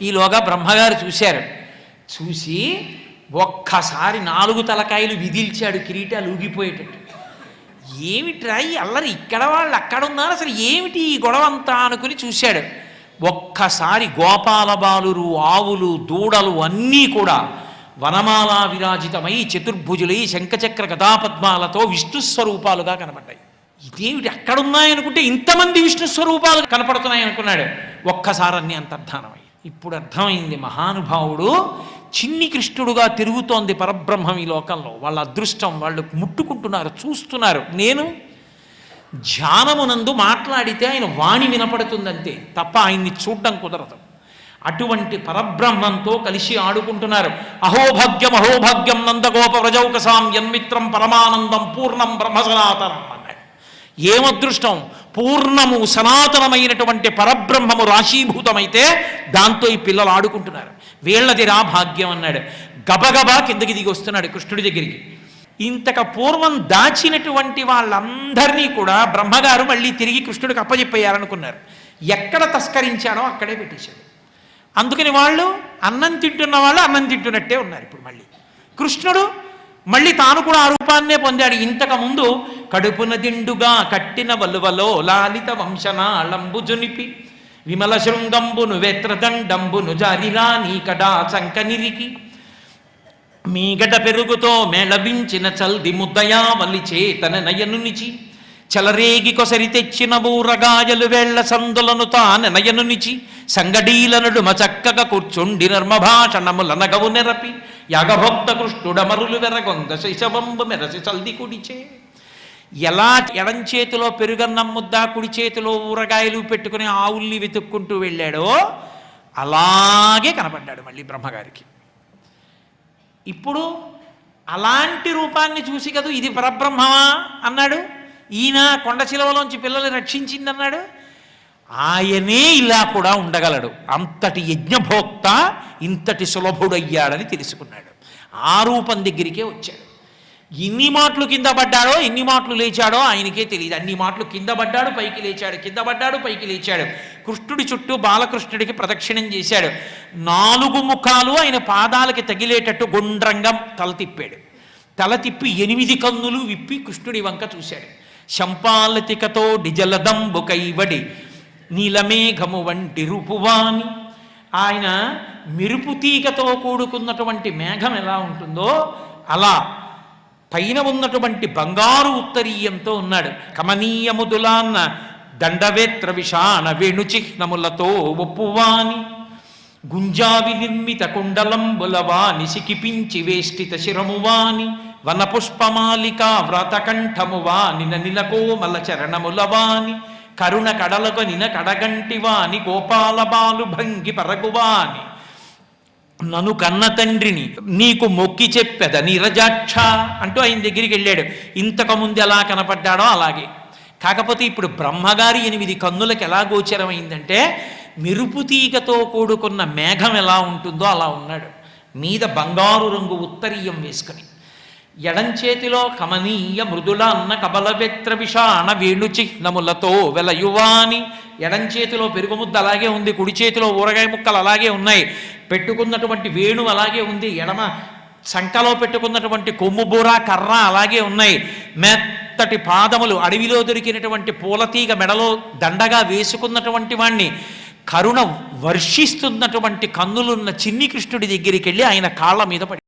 ఈలోగా బ్రహ్మగారు చూశారు. చూసి ఒక్కసారి నాలుగు తలకాయలు విదిల్చాడు కిరీటాలు ఊగిపోయేటట్టు. ఏమిట్రా ఈ అల్లరి? ఇక్కడ వాళ్ళు అక్కడ ఉన్నారు అసలు ఏమిటి ఈ గొడవ అంతా అనుకుని చూశాడు. ఒక్కసారి గోపాల బాలురు ఆవులు దూడలు అన్నీ కూడా వనమాలా విరాజితమై చతుర్భుజులై శంఖచక్ర కథాపద్మాలతో విష్ణు స్వరూపాలుగా కనబడ్డాయి. ఇదేమిటి అక్కడున్నాయనుకుంటే ఇంతమంది విష్ణు స్వరూపాలు కనపడుతున్నాయి అనుకున్నాడు ఒక్కసారి అన్ని అంతర్ధానమై ఇప్పుడు అర్థమైంది మహానుభావుడు చిన్ని కృష్ణుడుగా తిరుగుతోంది పరబ్రహ్మం ఈ లోకంలో. వాళ్ళ అదృష్టం వాళ్ళు ముట్టుకుంటున్నారు చూస్తున్నారు. నేను ధ్యానమునందు మాట్లాడితే ఆయన వాణి వినపడుతుందంతే తప్ప ఆయన్ని చూడడం కుదరదు. అటువంటి పరబ్రహ్మంతో కలిసి ఆడుకుంటున్నారు. అహోభాగ్యం అహోభాగ్యం నందగోప వ్రజౌకసాం యన్మిత్రం పరమానందం పూర్ణం బ్రహ్మ సనాతనం ఏమదృష్టం? పూర్ణము సనాతనమైనటువంటి పరబ్రహ్మము రాశీభూతమైతే దాంతో ఈ పిల్లలు ఆడుకుంటున్నారు. వీళ్ళది రా భాగ్యం అన్నాడు. గబగబా కిందకి దిగి వస్తున్నాడు కృష్ణుడి దగ్గరికి. ఇంతక పూర్వం దాచినటువంటి వాళ్ళందరినీ కూడా బ్రహ్మగారు మళ్ళీ తిరిగి కృష్ణుడికి అప్పజెప్పయ్యారనుకున్నారు ఎక్కడ తస్కరించాడో అక్కడే పెట్టేశాడు. అందుకని వాళ్ళు అన్నం తింటున్న వాళ్ళు అన్నం తింటున్నట్టే ఉన్నారు ఇప్పుడు మళ్ళీ. కృష్ణుడు మళ్ళీ తాను కూడా ఆ రూపాన్నే పొందాడు. ఇంతకు ముందు కడుపున దిండుగా కట్టిన వలువలో లాలిత వంశనాళంబు జునిపి. విమల శృంగంబును వేత్రదండంబును జారిరా నీకడా చంకనిరికి. మీగడ పెరుగుతో మేళవించిన చల్ది ముద్దయావలి చేతన నయనునిచి. చలరేగి కొసరి తెచ్చిన బూరగాయలు వేళ్ళ సందులను తాన నయనునిచి. సంగడీలనుడుమ చక్కగా కూర్చుండి నర్మభాషణములనగవు నెరపి. యాగభక్త కృష్ణుడమరులు వెరగొంద శైశవంబు మెరసి చల్ది కుడిచే. ఎలా ఎడం చేతిలో పెరుగన్నం ముద్ద కుడి చేతిలో ఊరగాయలు పెట్టుకుని ఆవుల్ని వెతుక్కుంటూ వెళ్ళాడో అలాగే కనపడ్డాడు మళ్ళీ బ్రహ్మగారికి. ఇప్పుడు అలాంటి రూపాన్ని చూసి కదా ఇది పరబ్రహ్మమా అన్నాడు. ఈయన కొండ చిలవలోంచి పిల్లల్ని రక్షించిందన్నాడు. ఆయనే ఇలా కూడా ఉండగలడు. అంతటి యజ్ఞభోక్త ఇంతటి సులభుడయ్యాడని తెలుసుకున్నాడు. ఆ రూపం దగ్గరికే వచ్చాడు. ఎన్ని మాటలు కింద పడ్డాడో ఎన్ని మాటలు లేచాడో ఆయనకే తెలియదు. అన్ని మాటలు కింద పడ్డాడు పైకి లేచాడు. కింద పడ్డాడు పైకి లేచాడు. కృష్ణుడి చుట్టూ బాలకృష్ణుడికి ప్రదక్షిణం చేశాడు. నాలుగు ముఖాలు ఆయన పాదాలకి తగిలేటట్టు గుండ్రంగా తల తిప్పాడు. తల తిప్పి ఎనిమిది కన్నులు విప్పి కృష్ణుడి వంక చూశాడు. శంపాలతికతో డిజలదంబు కైవడి నీలమేఘము వంటి రూపువాణి. ఆయన మెరుపు తీగతో కూడుకున్నటువంటి మేఘం ఎలా ఉంటుందో అలా పైన ఉన్నటువంటి బంగారు ఉత్తరీయంతో ఉన్నాడు. కమనీయముదులాన్న దండవేత్ర విషాణ వేణుచిహ్నములతో ఒప్పువాని గుంజావి నిర్మిత కుండలంబులవాని సికిపించి వేష్టిత శిరమువాని వనపుష్పమాలిక వ్రతకంఠమువాని నిలకోమల చరణములవాని కరుణ కడలకొనిన కడగంటివాని గోపాల బాలు భంగి పరగువాని నన్ను కన్న తండ్రిని నీకు మొక్కి చెప్పెద నీరజాక్ష అంటూ ఆయన దగ్గరికి వెళ్ళాడు. ఇంతకు ముందు ఎలా కనపడ్డాడో అలాగే. కాకపోతే ఇప్పుడు బ్రహ్మగారి ఎనిమిది కన్నులకు ఎలా గోచరమైందంటే మెరుపు తీగతో కూడుకున్న మేఘం ఎలా ఉంటుందో అలా ఉన్నాడు. మీద బంగారు రంగు ఉత్తరీయం వేసుకుని. ఎడంచేతిలో కమనీయ మృదుల అన్న కబలవెత్ర విషాణ వేణు చిహ్నములతో వెలయువాని. ఎడంచేతిలో పెరుగుముద్ద పెరుగు ముద్ద అలాగే ఉంది కుడి చేతిలో ఊరగాయ ముక్కలు అలాగే ఉన్నాయి. పెట్టుకున్నటువంటి వేణు అలాగే ఉంది ఎడమ సంకలో పెట్టుకున్నటువంటి కొమ్ము బూర కర్ర అలాగే ఉన్నాయి. మెత్తటి పాదములు అడవిలో దొరికినటువంటి పూలతీగ మెడలో దండగా వేసుకున్నటువంటి వాణ్ణి. కరుణ వర్షిస్తున్నటువంటి కన్నులున్న చిన్ని కృష్ణుడి దగ్గరికి వెళ్ళి ఆయన కాళ్ళ మీద పడి